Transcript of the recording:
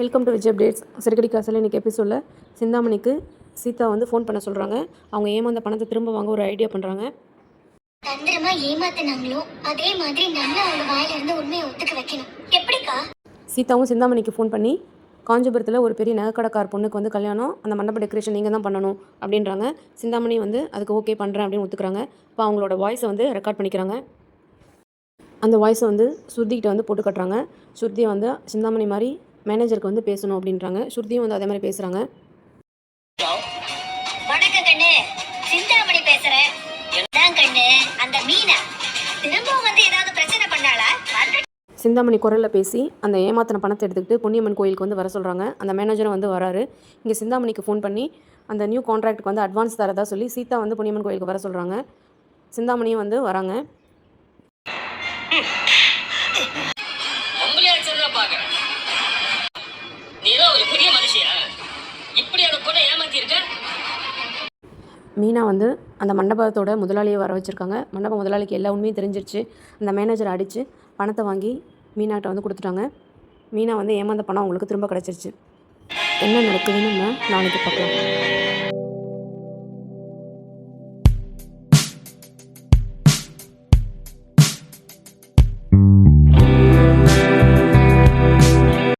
Welcome to Vijay updates சிறுகடி காசில் இன்றைக்கி எபிசோடில் சிந்தாமணிக்கு சீதா வந்து ஃபோன் பண்ண சொல்கிறாங்க அவங்க ஏமாந்த பணத்தை திரும்ப வாங்க ஒரு ஐடியா பண்ணுறாங்க தந்திரமா ஏமாத்தினாங்களோ அதே மாதிரி நல்லா அவங்க வாயில இருந்து உண்மையை ஒத்துக்க வைக்கணும். எப்படிக்கா? சீதாவும் சிந்தாமணிக்கு ஃபோன் பண்ணி காஞ்சிபுரத்தில் ஒரு பெரிய நகைக்கடைக்கார் பொண்ணுக்கு வந்து கல்யாணம் அந்த மண்டப டெக்கரேஷன் நீங்கள் தான் பண்ணணும் அப்படின்றாங்க. சிந்தாமணி வந்து அதுக்கு ஓகே பண்ணுறேன் அப்படின்னு ஒத்துக்கிறாங்க. இப்போ அவங்களோட வாய்ஸை வந்து ரெக்கார்ட் பண்ணிக்கிறாங்க. அந்த வாய்ஸை வந்து ஸ்ருதிக்கிட்ட வந்து போட்டு கட்டுறாங்க. ஸ்ருதி வந்து சிந்தாமணி மாதிரி மேனேஜருக்கு வந்து பேசணும் அப்படின்றாங்க. ஸ்ருதியும் வந்து அதே மாதிரி பேசுகிறாங்க வணக்கம் கண்ணு. சிந்தாமணி பேசுறேன் தான் கண்ணு அந்த மீனா. திரும்பவும் வந்து ஏதாவது பிரச்சனை பண்ணாளா? சிந்தாமணி குரலில் பேசி அந்த ஏமாத்தின பணத்தை எடுத்துக்கிட்டு பொன்னியம்மன் கோயிலுக்கு வந்து வர சொல்கிறாங்க அந்த மேனேஜரும் வந்து வராரு. இங்கே சிந்தாமணிக்கு ஃபோன் பண்ணி அந்த நியூ கான்ட்ராக்ட்டுக்கு வந்து அட்வான்ஸ் தரதா சொல்லி சீதா வந்து பொன்னியம்மன் கோயிலுக்கு வர சொல்கிறாங்க சிந்தாமணியும் வந்து வராங்க. உங்களையா பெரிய மனுஷியா பொண்ணை ஏமாத்தி இருக்க மீனா வந்து அந்த மண்டபத்தோட முதலாளியை வர வச்சுருக்காங்க. மண்டப முதலாளிக்கு எல்லா உண்மையும் தெரிஞ்சிருச்சு. அந்த மேனேஜரை அடித்து பணத்தை வாங்கி மீனாட்ட வந்து கொடுத்துட்டாங்க. மீனா வந்து ஏமாந்த பணம் அவங்களுக்கு திரும்ப கிடச்சிருச்சு. என்ன நடக்குதுன்னு நம்ம நாளைக்கு பார்க்கலாம்.